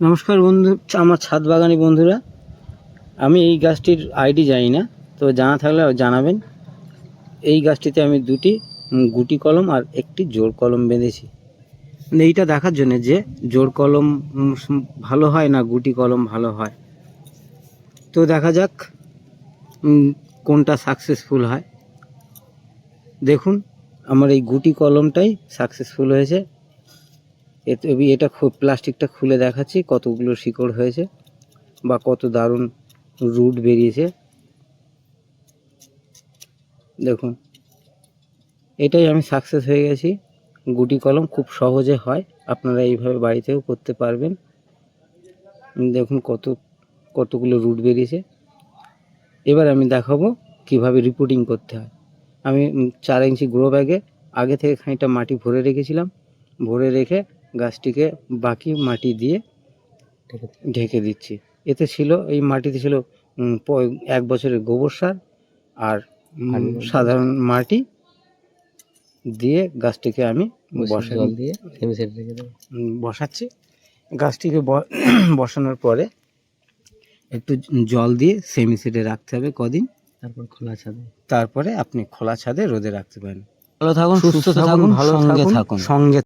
নমস্কার বন্ধু, আমার ছাদ বাগানি বন্ধুরা। আমি এই গাছটির আইডি জানি না তো জানা থাকলে জানাবেন। এই গাছটিতে আমি দুটি গুটি কলম আর একটি জোর কলম বেঁধেছি। এইটা দেখার জন্য যে জোর কলম ভালো হয় না গুটি কলম ভালো হয়। তো দেখা যাক কোনটা সাকসেসফুল হয়। দেখুন, আমার এই গুটি কলমটাই সাকসেসফুল হয়েছে। এটা প্লাস্টিকটা খুলে দেখাচ্ছি কতগুলো শিকড় হয়েছে বা কত দারুণ রুট বেরিয়েছে। দেখুন, এটাই আমি সাকসেস হয়ে গেছি। গুটি কলম খুব সহজে হয়, আপনারা এইভাবে বাড়িতেও করতে পারবেন। দেখুন কত, কতগুলো রুট বেরিয়েছে। এবার আমি দেখাবো কীভাবে রিপোর্টিং করতে হয়। আমি চার ইঞ্চি গ্রো ব্যাগে আগে থেকে খানিকটা মাটি ভরে রেখেছিলাম। ভরে রেখে গাছটিকে বাকি মাটি দিয়ে ঢেকে দিচ্ছি। এতে ছিল এই মাটিতে ছিল এক বছরের গোবর সার আর সাধারণ মাটি দিয়ে গাছটিকে আমি দিয়ে বসাচ্ছি। গাছটিকে বসানোর পরে একটু জল দিয়ে সেমি সেটে রাখতে হবে কদিন। তারপর খোলা ছাদে। তারপরে আপনি খোলা ছাদে রোদে রাখতে পারেন। ভালো থাকুন সুস্থ থাকুন ভালো থাকুন। সঙ্গে